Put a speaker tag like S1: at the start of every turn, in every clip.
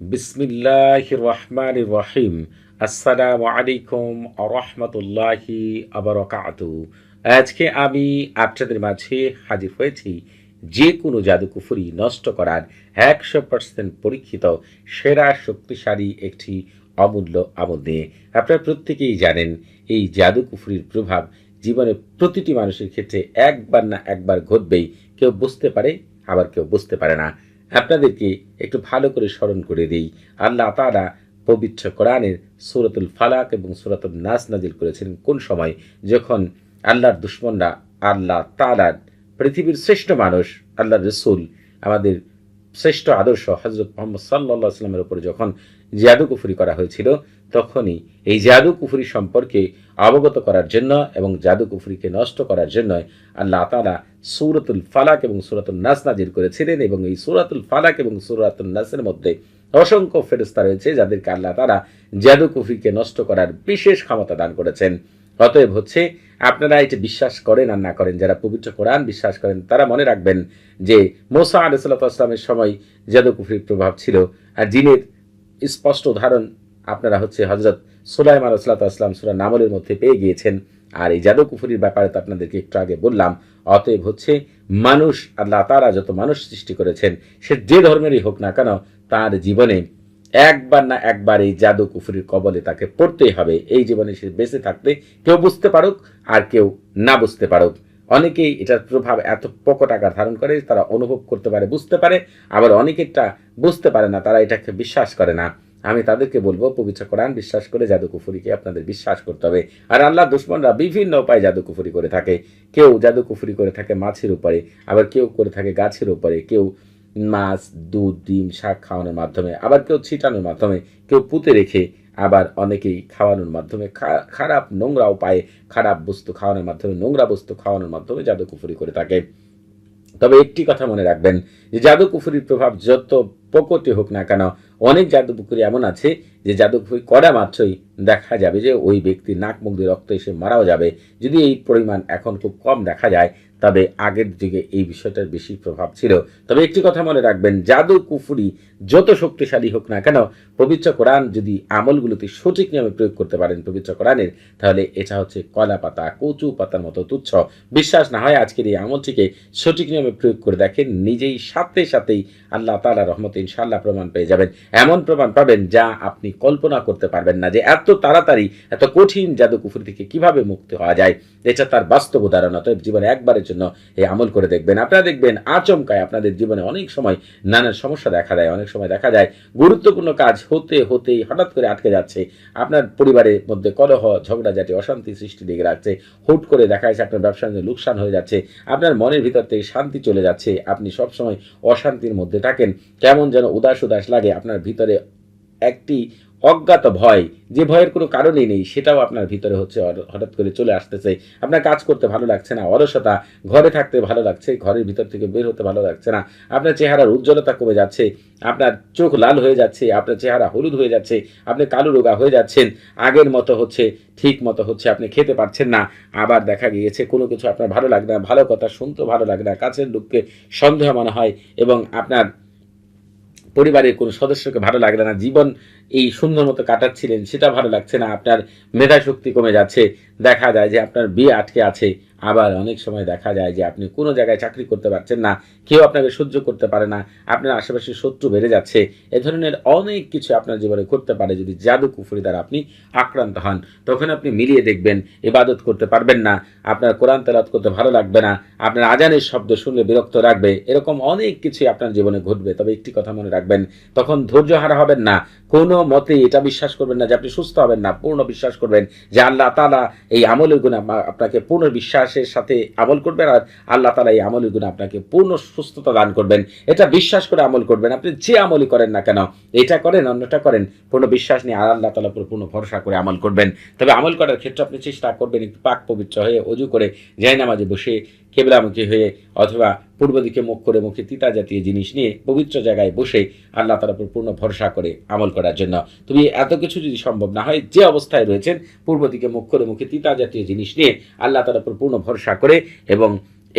S1: বিসমিল্লাহ রহমান রহিম আসসালামু আলাইকুম রহমতুল্লাহি আবরকাতু। আজকে আমি আপনাদের মাঝে হাজির হয়েছি যে কোনো জাদুকুফুরি নষ্ট করার একশো পার্সেন্ট পরীক্ষিত, সেরা শক্তিশালী একটি অমূল্য আমল নিয়ে। আপনারা প্রত্যেকেই জানেন, এই জাদুকুফুরির প্রভাব জীবনে প্রতিটি মানুষের ক্ষেত্রে একবার না একবার ঘটবেই। কেউ বুঝতে পারে, আবার কেউ বুঝতে পারে না। আপনাদেরকে একটু ভালো করে স্মরণ করে দিই। আল্লাহ তারা পবিত্র কোরআনের সুরাতুল ফালাক এবং সুরাতুল নাস নাজিল করেছেন কোন সময়? যখন আল্লাহর দুশ্মনরা আল্লাহ তালার পৃথিবীর শ্রেষ্ঠ মানুষ আল্লাহ রসুল, আমাদের শ্রেষ্ঠ আদর্শ হজরত মোহাম্মদ সাল্লা সাল্লামের উপরে যখন জাদু কুফুরি করা হয়েছিল, তখনই এই জাদু কুফুরি সম্পর্কে অবগত করার জন্য এবং জাদু কুফুরিকে নষ্ট করার জন্য আল্লাহ তালা সুরতুল ফালাক এবং সুরাতুল নাস নাজির করেছিলেন এবং এই সুরাতুল ফালাক এবং সুরাতুল নাসের মধ্যে অসংখ্য ফেরস্তা রয়েছে যাদেরকে আল্লাহ তারা জাদু কুফরিকে নষ্ট করার বিশেষ ক্ষমতা দান করেছেন। অতএব হচ্ছে আপনারা এটি বিশ্বাস করেন আর না করেন, যারা পবিত্র কোরআন বিশ্বাস করেন, তারা মনে রাখবেন যে মোসা আলাইসাল্লামের সময় জাদু কুফরির প্রভাব ছিল আর জিনের স্পষ্ট উদাহরণ আপনারা হচ্ছে হজরত সুলাইমান আসলাতাম সুরা নামলের মধ্যে পেয়ে গিয়েছেন। আর এই জাদু কুফুরির ব্যাপারে তো আপনাদেরকে একটু আগে বললাম, অতএব হচ্ছে মানুষ, আল্লাহ তারা যত মানুষ সৃষ্টি করেছেন, সে যে ধর্মেরই হোক না কেন, তার জীবনে একবার না একবার এই জাদু কুফুরির কবলে তাকে পড়তেই হবে। এই জীবনে সে বেঁচে থাকতে কেউ বুঝতে পারুক আর কেউ না বুঝতে পারুক। অনেকেই এটার প্রভাব এত প্রকট আকার ধারণ করে তারা অনুভব করতে পারে, বুঝতে পারে। আবার অনেকেরটা বুঝতে পারে না, তারা এটাকে বিশ্বাস করে না। আমি তাদেরকে বলব, পবিত্র কোরআন বিশ্বাস করে জাদু কুফুরিকে আপনাদের বিশ্বাস করতে হবে। আর আল্লাহ দুশ্মনরা বিভিন্ন উপায়ে জাদু কুফুরি করে থাকে। কেউ জাদু কুফুরি করে থাকে মাছের উপরে, আবার কেউ করে থাকে গাছের উপরে। কেউ মাছ, দুধ, ডিম, শাক খাওয়ানোর মাধ্যমে, আবার কেউ ছিটানোর মাধ্যমে, কেউ পুঁতে রেখে আবার অনেকেই খাওয়ানোর মাধ্যমে খারাপ নোংরা উপায়ে খারাপ বস্তু খাওয়ানোর মাধ্যমে, নোংরা বস্তু খাওয়ানোর মাধ্যমে জাদু কুফুরি করে থাকে। তবে একটি কথা মনে রাখবেন, যে জাদু কুফুরির প্রভাব যত প্রকটে হোক না কেন, অনেক জাদু পুকুরি এমন আছে যে জাদু পুকুরি করা মাত্রই দেখা যাবে যে ওই ব্যক্তির নাক, মুখ দিয়ে রক্ত এসে মারাও যাবে। যদি এই পরিমাণ এখন খুব কম দেখা যায় তবে আগের যুগে এই বিষয়টার বেশি প্রভাব ছিল। তবে একটি কথা মনে রাখবেন, জাদু কুফুরি যত শক্তিশালী হোক না কেন, পবিত্র কোরআন যদি আমলগুলোতে সঠিক নিয়মে প্রয়োগ করতে পারেন পবিত্র কোরআনের, তাহলে এটা হচ্ছে কলা পাতা, কচু পাতার মতো তুচ্ছ। বিশ্বাস না হয় আজকের এই আমলটিকে সঠিক নিয়মে প্রয়োগ করে দেখেন, নিজেই সাথে সাথেই আল্লাহ তালা রহমত ইনশাল্লাহ প্রমাণ পেয়ে যাবেন। এমন প্রমাণ পাবেন যা আপনি কল্পনা করতে পারবেন না যে এত তাড়াতাড়ি, এত কঠিন জাদু কুফুরি থেকে কীভাবে মুক্তি হওয়া যায়। এটা তার বাস্তব উদাহরণ, অতএব জীবনে একবারের জন্য এই আমল করে দেখবেন। আপনারা দেখবেন আচমকায় আপনাদের জীবনে অনেক সময় নানান সমস্যা দেখা দেয়, অনেক সময় দেখা যায় গুরুত্বপূর্ণ কাজ হতে হতেই হঠাৎ করে আটকে যাচ্ছে। আপনার পরিবারের মধ্যে কলহ, ঝগড়াঝাটি, অশান্তি সৃষ্টি লেগে রাখছে হুট করে দেখা যাচ্ছে আপনার ব্যবসার লোকসান হয়ে যাচ্ছে, আপনার মনের ভিতর থেকে শান্তি চলে যাচ্ছে, আপনি সবসময় অশান্তির মধ্যে থাকেন, কেমন যেন উদাস উদাস লাগে, আপনার ভিতরে একটি অজ্ঞাত ভয়, যে ভয়ের কোনো কারণই নেই, সেটাও আপনার ভিতরে হচ্ছে হঠাৎ করে চলে আসতেছে। আপনার কাজ করতে ভালো লাগছে না, অলসতা, ঘরে থাকতে ভালো লাগছে, ঘরের ভিতর থেকে বের হতে ভালো লাগছে না, আপনার চেহারার উজ্জ্বলতা কমে যাচ্ছে, আপনার চোখ লাল হয়ে যাচ্ছে, আপনার চেহারা হলুদ হয়ে যাচ্ছে, আপনি কালো রোগা হয়ে যাচ্ছেন, আগের মতো হচ্ছে, ঠিক মতো হচ্ছে আপনি খেতে পারছেন না, আবার দেখা গিয়েছে কোনো কিছু আপনার ভালো লাগে না, ভালো কথা শুনতে ভালো লাগে না, কাছের লোককে সন্দেহ মনে হয় এবং আপনার পরিবারের কোনো সদস্যকে ভালো লাগলে না, জীবন এই সুন্দর মতো কাটাচ্ছিলেন, সেটা ভালো লাগছে না, আপনার মেধা শক্তি কমে যাচ্ছে দেখা যায় যে আপনার বিয়ে আটকে আছে। আবার অনেক সময় দেখা যায় যে আপনি কোনো জায়গায় চাকরি করতে পারছেন না, কেউ আপনাকে সহ্য করতে পারে না, আপনার আশেপাশে শত্রু বেড়ে যাচ্ছে। এ ধরনের অনেক কিছু আপনার জীবনে করতে পারে যদি জাদু কুফুরি দ্বারা আপনি আক্রান্ত হন। তখন আপনি মিলিয়ে দেখবেন, ইবাদত করতে পারবেন না, আপনার কোরআন তেলাত করতে ভালো লাগবে না, আপনার আজানের শব্দ শুনলে বিরক্ত রাখবে। এরকম অনেক কিছু আপনার জীবনে ঘটবে। তবে একটি কথা মনে রাখবেন, তখন ধৈর্য হারা হবেন না। কোনো মতে এটা বিশ্বাস করবেন না যে আপনি সুস্থ হবেন না, পূর্ণ বিশ্বাস করবেন যে আল্লাহ তালা এই আমলের গুণে আপনাকে পূর্ণ বিশ্বাসের সাথে আমল করবেন আর আল্লাহ তালা এই আমলের গুণে আপনাকে পূর্ণ সুস্থতা দান করবেন। এটা বিশ্বাস করে আমল করবেন। আপনি যে আমলই করেন না কেন, এটা করেন, অন্যটা করেন পূর্ণ বিশ্বাস নিয়ে আর আল্লাহ তালা পূর্ণ ভরসা করে আমল করবেন। তবে আমল করার ক্ষেত্রে আপনি চেষ্টা করবেন একটু পাক পবিত্র হয়ে অজু করে জায় নামাজে বসে কেবলামুখী হয়ে অথবা পূর্ব দিকে মুখ করে মুখে তিতা জাতীয় জিনিস নিয়ে পবিত্র জায়গায় বসে আল্লাহ তার উপর পূর্ণ ভরসা করে আমল করার জন্য। তুমি এত কিছু যদি সম্ভব না হয়, যে অবস্থায় রয়েছেন, পূর্ব দিকে মুখ করে মুখে তিতা জাতীয় জিনিস নিয়ে আল্লাহ তার উপর পূর্ণ ভরসা করে এবং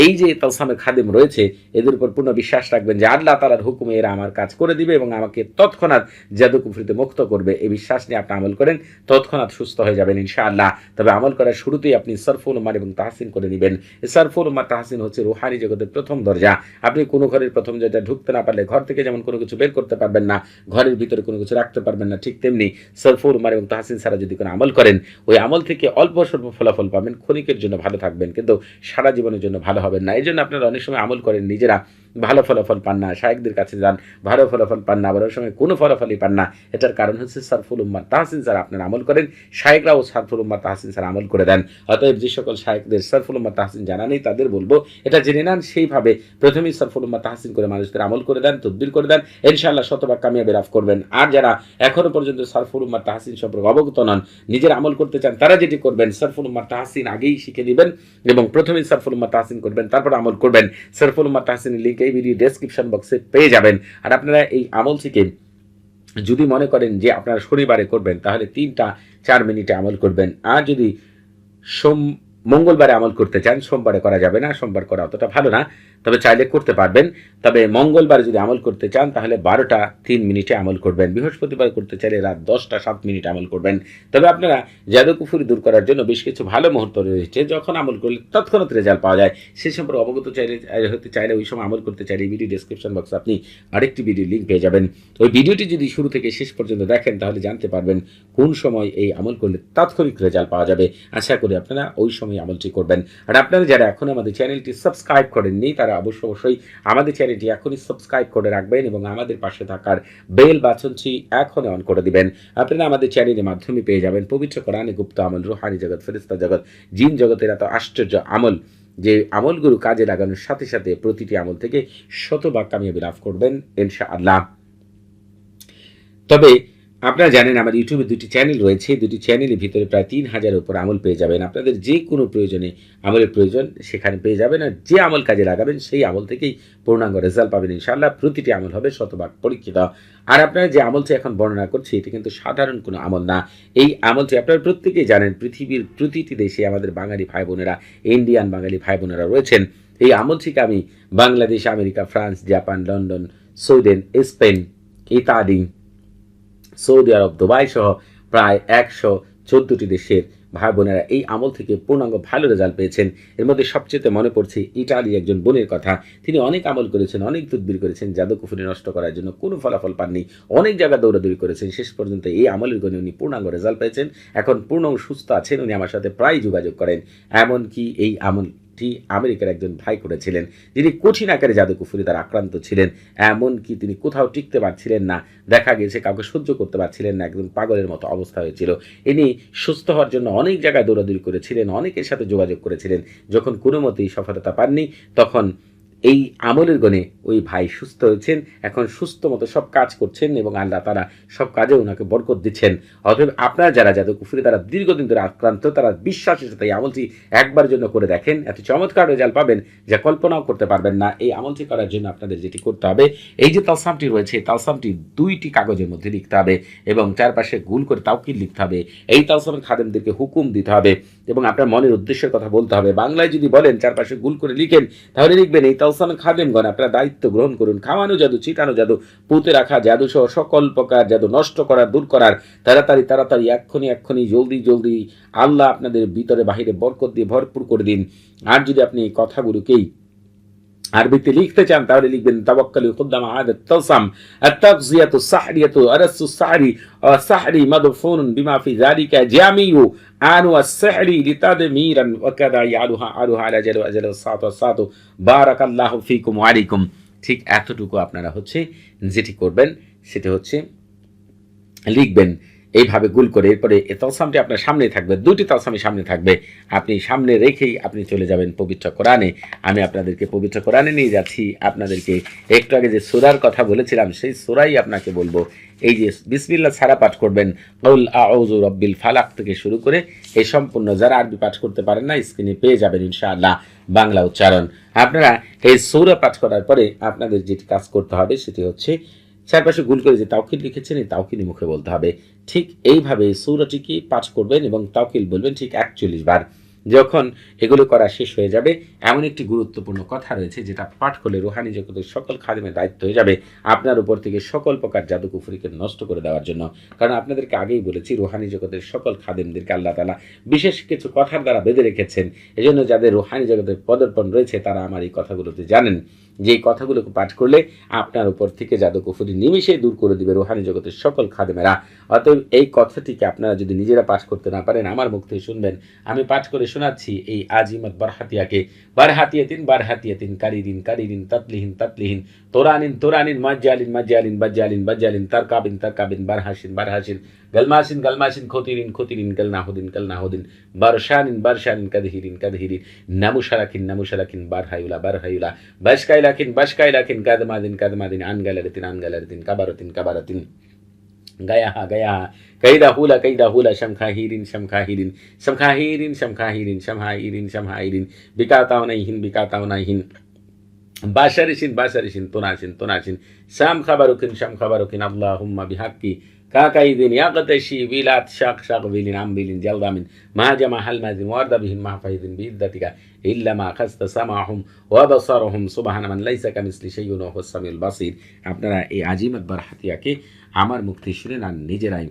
S1: এই যে তালসামের খাদেম রয়েছে, এদের উপর পূর্ণ বিশ্বাস রাখবেন যে আল্লাহ তালার হুকুমে এরা আমার কাজ করে দিবে এবং আমাকে তৎক্ষণাৎ জাদু কুফরিতে মুক্ত করবে। এই বিশ্বাস নিয়ে আপনি আমল করেন, তৎক্ষণাৎ সুস্থ হয়ে যাবেন ইনশাআল্লাহ। তবে আমল করার শুরুতেই আপনি সরফুল উমার এবং তাহসিন করে নেবেন সরফুল উমার তাহসিন হচ্ছে রুহানি জগতের প্রথম দরজা। আপনি কোনো ঘরের প্রথম দরজা ঢুকতে না পারলে ঘর থেকে যেমন কোনো কিছু বের করতে পারবেন না, ঘরের ভিতরে কোনো কিছু রাখতে পারবেন না, ঠিক তেমনি সরফুল উমার এবং তাহসিন ছাড়া যদি কোনো আমল করেন, ওই আমল থেকে অল্প স্বল্প ফলাফল পাবেন, ক্ষণিকের জন্য ভালো থাকবেন, কিন্তু সারা জীবনের জন্য ভালো হবেন না। এই জন্য আপনারা অনেক সময় আমল করেন নিজেরা। ভালো ফলাফল পান না, শায়েকদের কাছে যান, ভালো ফলাফল পান না আবার সময় কোনো ফলাফলই পান না। এটার কারণ হচ্ছে সারফুল উম্মার তাহসিন স্যার আপনারা আমল করেন, শায়েকরাও সারফুল উম্মার তাহসিন স্যার আমল করে দেন। অতএব যে সকল শায়েকদের সারফুল উম্মার তাহসিন জানা নেই, তাদের বলব, এটা জেনে নেন, সেইভাবে প্রথমেই সারফুল উম্মার তাহসিন করে মানুষদের আমল করে দেন, তদবির করে দেন, ইনশাআল্লাহ শতভাগ কামিয়াবি লাভ করবেন। আর যারা এখনও পর্যন্ত সারফুল উম্মার তাহসিন সম্পর্কে অবগত নন, নিজের আমল করতে চান, তারা যেটি করবেন, সারফুল উম্মার তাহসিন আগেই শিখে নেবেন এবং প্রথমেই সারফুল উম্মার তাহসিন করবেন, তারপর আমল করবেন। সারফুল উম্মার তাহসিনের লিঙ্ক এই ভিডিও ডেসক্রিপশন বক্সে পেয়ে যাবেন। আর আপনারা এই আমল থেকে যদি মনে করেন যে আপনারা শনিবারে করবেন, তাহলে তিনটা চার মিনিটে আমল করবেন। আর যদি সোম মঙ্গলবারে আমল করতে চান, সোমবারে করা যাবে না, সোমবার করা অতটা ভালো না, তবে চাইলে করতে পারবেন। তবে মঙ্গলবারে যদি আমল করতে চান, তাহলে বারোটা তিন মিনিটে আমল করবেন। বৃহস্পতিবার করতে চাইলে রাত দশটা সাত মিনিট আমল করবেন। তবে আপনারা জাদুকুফুরি দূর করার জন্য বেশ কিছু ভালো মুহূর্ত রয়েছে। যখন আমল করলে তৎক্ষণাৎ রেজাল্ট পাওয়া যায়। সে সম্পর্কে অবগত চাইলে, হতে চাইলে ওই সময় আমল করতে চাইলে ভিডিও ডিসক্রিপশন বক্সে আপনি আরেকটি ভিডিও লিঙ্ক পেয়ে যাবেন। ওই ভিডিওটি যদি শুরু থেকে শেষ পর্যন্ত দেখেন, তাহলে জানতে পারবেন কোন সময় এই আমল করলে তাৎক্ষণিক রেজাল্ট পাওয়া যাবে। আশা করি আপনারা ওই সময় আমলটি করবেন। আর আপনারা যারা এখন আমাদের চ্যানেলটি সাবস্ক্রাইব করেননি, তারা অবশ্য অবশ্যই আমাদের চ্যানেলটি এখনই সাবস্ক্রাইব করে রাখবেন এবং আমাদের পাশে থাকার বেল বাচনটি এখনই অন করে দিবেন। আপনারা আমাদের চ্যানেলের মাধ্যমে পেয়ে যাবেন পবিত্র কোরআনে গুপ্ত আমল, রুহানি জগৎ ফেরিস্তা জগৎ, জিন জগতের এত আশ্চর্য আমল। যে আমলগুলো কাজে লাগানোর সাথে সাথে প্রতিটি আমল থেকে শতভাগ কামিয়াবি লাভ করবেন ইনশা আল্লাহ তবে আপনারা জানেন আমার ইউটিউবে দুটি চ্যানেল রয়েছে। দুটি চ্যানেলের ভিতরে প্রায় তিন হাজারের উপর আমল পেয়ে যাবেন। আপনাদের যে কোনো প্রয়োজনে আমলের প্রয়োজন সেখানে পেয়ে যাবেন আর যে আমল কাজে লাগাবেন সেই আমল থেকেই পূর্ণাঙ্গ রেজাল্ট পাবেন ইনশাআল্লাহ। প্রতিটি আমল হবে শতভাগ পরীক্ষিত। আর আপনারা যে আমলটি এখন বর্ণনা করছি, এটি কিন্তু সাধারণ কোনো আমল না। এই আমলটি আপনারা প্রত্যেকেই জানেন, পৃথিবীর প্রতিটি দেশে আমাদের বাঙালি ভাই বোনেরা ইন্ডিয়ান বাঙালি ভাই বোনেরা রয়েছেন। এই আমলটিকে আমি Bangladesh, America, France, Japan, London, Sweden, Spain ইত্যাদি সৌদি আরব, দুবাই সহ প্রায় একশো চোদ্দটি দেশের ভাই বোনেরা এই আমল থেকে পূর্ণাঙ্গ ভালো রেজাল্ট পেয়েছেন। এর মধ্যে সবচেয়ে মনে পড়ছে ইটালি একজন বোনের কথা। তিনি অনেক আমল করেছেন, অনেক তদবির করেছেন, জাদুকুফুরি নষ্ট করার জন্য কোনো ফলাফল পাননি, অনেক জায়গা দৌড়াদৌড়ি করেছেন। শেষ পর্যন্ত এই আমলের গণে উনি পূর্ণাঙ্গ রেজাল্ট পেয়েছেন। এখন পূর্ণাঙ্গ সুস্থ আছেন, উনি আমার সাথে প্রায় যোগাযোগ করেন। এমনকি এই আমল টি আমেরিকার একজন ভাই করেছিলেন, যিনি কঠিন আকারে জাদুকুফুরি তার আক্রান্ত ছিলেন, এমনকি তিনি কোথাও টিকতে পারছিলেন না, দেখা গেছে কাউকে সহ্য করতে পারছিলেন না একদম পাগলের মতো অবস্থা হয়েছিল। ইনি সুস্থ হওয়ার জন্য অনেক জায়গায় দৌড়াদৌড়ি করেছিলেন, অনেকের সাথে যোগাযোগ করেছিলেন, যখন কোনো মতেই সফলতা পাননি, তখন এই আমলের গণে ওই ভাই সুস্থ হয়েছেন, এখন সুস্থ মতো সব কাজ করছেন এবং আল্লাহ তারা সব কাজে ওনাকে বরকত দিচ্ছেন। অতএব আপনারা যারা যাদের কুফুরি তারা দীর্ঘদিন ধরে আক্রান্ত, তারা বিশ্বাসের সাথে এই আমলটি একবার জন্য করে দেখেন। এত চমৎকার রেজাল্ট পাবেন যা কল্পনাও করতে পারবেন না। এই আমলটি করার জন্য আপনাদের যেটি করতে হবে, এই যে তালসামটি রয়েছে তালসামটি দুইটি কাগজের মধ্যে লিখতে হবে এবং চারপাশে গুল করে তাওকিল লিখতে হবে। এই তালসামের খাদেমদেরকে হুকুম দিতে হবে এবং আপনার মনের উদ্দেশ্যের কথা বলতে হবে। বাংলায় যদি বলেন, চারপাশে গুল করে লিখেন, তাহলে লিখবেন, এই তালসামে খাদেমগণ, আপনার দায়িত্ব দায়িত্ব গ্রহণ করুন। খাওয়ানো জাদু, ছিটানো জাদু, পুঁতে রাখা জাদু সহ সকল প্রকার জাদু নষ্ট করা দূর করার, তাড়াতাড়ি তাড়াতাড়ি, এক্ষুনি এক্ষুনি, জলদি জলদি আল্লাহ আপনাদের ভিতরে বাহিরে বরকত দিয়ে ভরপুর করে দিন। আর যদি আপনি এই কথাগুলোকেই আরবিতে লিখতে চান, তাহলে লিখবেন তাবাক্কালি খুদ্দাম আহাদ তাসাম আত-তাগজিয়াতু আরাসু সাহরি সাহরি মাদফুনুন বিমা ফি যালিকা জামিউ, আনু আস-সাহরি লিতাদমিরান, ওয়া কাদা ইয়ালুহা আরুহা আলা জালু আজালু সাতু সাতু বারাকাল্লাহু ফিকুম ওয়া আলাইকুম। ঠিক এতটুকু আপনারা হচ্ছে যেটি করবেন সেটা হচ্ছে লিখবেন এইভাবে গুল করে এরপরে এ তলসামটি আপনার সামনে থাকবে, দুটি তলসামি সামনে থাকবে। আপনি সামনে রেখেই আপনি চলে যাবেন পবিত্র কোরআনে। আমি আপনাদেরকে পবিত্র কোরআনে নিয়ে যাচ্ছি। আপনাদেরকে একটু আগে যে সুরার কথা বলেছিলাম, সেই সুরাই আপনাকে বলব। এই যে বিসমিল্লা ছাড়া পাঠ করবেন, কৌল আউজু রব্বিল ফালাক থেকে শুরু করে এই সম্পূর্ণ যারা আরবি পাঠ করতে পারেন না, স্ক্রিনে পেয়ে যাবেন ইনশাআল্লাহ বাংলা উচ্চারণ। আপনারা এই সৌরা পাঠ করার পরে আপনাদের যেটি কাজ করতে হবে, সেটি হচ্ছে চারপাশে গুল করে যে তাওকিল লিখেছেন, এই তাওকিলি মুখে বলতে হবে। ঠিক এইভাবে সৌরাটিকে পাঠ করবেন এবং তাওকিল বলবেন ঠিক একচল্লিশ বার। যখন এগুলো করা শেষ হয়ে যাবে, এমন একটি গুরুত্বপূর্ণ কথা রয়েছে যেটা পাঠ করলে রুহানি জগতের সকল খাদিমের দায়িত্ব হয়ে যাবে আপনার উপর থেকে সকল প্রকার জাদুকুফুরিকে নষ্ট করে দেওয়ার জন্য। কারণ আপনাদেরকে আগেই বলেছি, রুহানি জগতের সকল খাদিমদেরকে আল্লাহ তালা বিশেষ কিছু কথার দ্বারা বেঁধে রেখেছেন। এজন্য যাদের রুহানি জগতের পদর্পণ রয়েছে, তারা আমার এই কথাগুলোতে জানেন। যে কথাগুলোকে পাঠ করলে আপনার উপর থেকে জাদুকুফুরি নিমিশেই দূর করে দিবে রুহানি জগতের সকল খাদেমেরা। অতএব এই কথাটিকে আপনারা যদি নিজেরা পাঠ করতে না পারেন, আমার মুখ থেকে শুনবেন। আমি পাঠ করে শোনাচ্ছি এই আজিমত বারহাতিয়াকে। বারহাতিয়াতিন বারহাতিয়াতিন কারিদিন কারিদিন তাতলিহিন তাতলিহিন। তোরানিন তোরানিন, মাজজালিন মাজজালিন, বাজ্জালিন বাজ্জালিন, তারকাবিন তারকাবিন, বারহাসিন বারহাসিন। গলমাসিন গলমাসিন খতিরিন খতিরিন গলনাহুদিন গলনাহুদিন বারশানিন বারশানিন কাদহিরিন কাদহিরিন নামুশারাকিন নামুশারাকিন বারহায়ুলা বারহায়ুলা বাশকাইলাকিন বাশকাইলাকিন কাদমাদিন কাদমাদিন আনগালারিতিন আনগালারিতিন কাবারতিন কাবারতিন গায়াহা গায়াহা কৈদা হুলা কৈদা হুলা শমখাহিরিন শমখাহিরিন শমখাহিরিন শমখাহিরিন শমহাইরিন শমহাইরিন বিকাতাওনাইহিন বিকাতাওনাইহিন বাসারিসিন বাসারিসিন তোনাসিন তোনাসিন শাম খাবারুকিন শাম খাবারুকিন আল্লাহুম্মা বিহাক্কি কাকাইদিন ইয়াকতাশি বিলাত, শাক শাক বিলিন আমবিলিন জালদামিন মাহাজামা হালমাজিন ওয়ার্দা বিহিন মাহফাইদিন বিদ্দাতিকা ইল্লা মা খাস্তা সামাহুম ওয়া বাসারহুম, সুবহানা মান লাইসা কামিসলি শাইউন ওয়া হুয়াস সামিউল বাসির। আপনারা এই আজিমত বারহাতিয়াকে আমার মুক্তি শুনেন আর নিজেরাই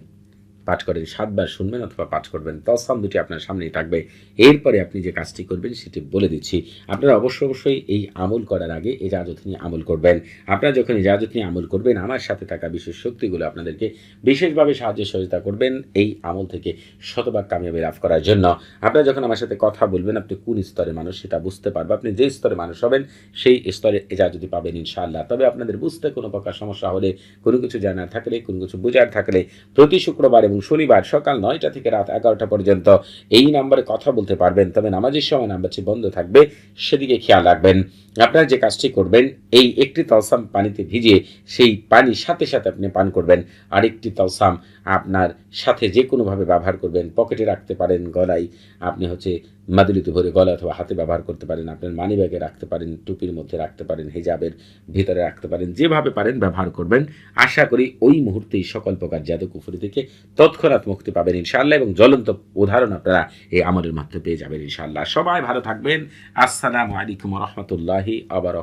S1: পাঠ করেন, সাতবার শুনবেন অথবা পাঠ করবেন। তসাম দুটি আপনার সামনেই থাকবে। এরপরে আপনি যে কাজটি করবেন সেটি বলে দিচ্ছি। আপনারা অবশ্য অবশ্যই এই আমল করার আগে এজাজত নিয়ে আমল করবেন। আপনারা যখন এজাজত নিয়ে আমল করবেন, আমার সাথে থাকা বিশেষ শক্তিগুলো আপনাদেরকে বিশেষভাবে সাহায্য সহযোগিতা করবেন এই আমল থেকে শতভাগ কামিয়াবি লাভ করার জন্য। আপনারা যখন আমার সাথে কথা বলবেন, আপনি কোন স্তরের মানুষ সেটা বুঝতে পারবে। আপনি যে স্তরে মানুষ হবেন, সেই স্তরে এজাজতি পাবেন ইনশাআল্লাহ। তবে আপনাদের বুঝতে কোনো প্রকার সমস্যা হলে, কোনো কিছু জানার থাকলে, কোনো কিছু বোঝার থাকলে, প্রতি শুক্রবার এবং শনিবার সকাল নয়টা থেকে রাত এগারোটা পর্যন্ত এই নাম্বারে কথা বলতে পারবেন, তবে নামাজের সময় নাম্বারটি বন্ধ থাকবে সেদিকে খেয়াল রাখবেন। আপনারা যে কাজটি করবেন, এই একটি তলসাম পানিতে ভিজিয়ে সেই পানি সাথে সাথে আপনি পান করবেন। আরেকটি তলসাম আপনার সাথে যে কোনোভাবে ব্যবহার করবেন, পকেটে রাখতে পারেন গলায়। আপনি হচ্ছে মাদুলিতে ভরে গলা অথবা হাতে ব্যবহার করতে পারেন, আপনার মানি ব্যাগে রাখতে পারেন, টুপির মধ্যে রাখতে পারেন, হেজাবের ভিতরে রাখতে পারেন, যেভাবে পারেন ব্যবহার করবেন। আশা করি ওই মুহূর্তেই সকল প্রকার জাদু কুফুরি থেকে তৎক্ষণাৎ মুক্তি পাবেন ইনশাআল্লাহ এবং জ্বলন্ত উদাহরণ আপনারা এই আমলের মাধ্যমে পেয়ে যাবেন ইনশাআল্লাহ। সবাই ভালো থাকবেন। আসসালামু আলাইকুম রহমতুল্লাহি আবার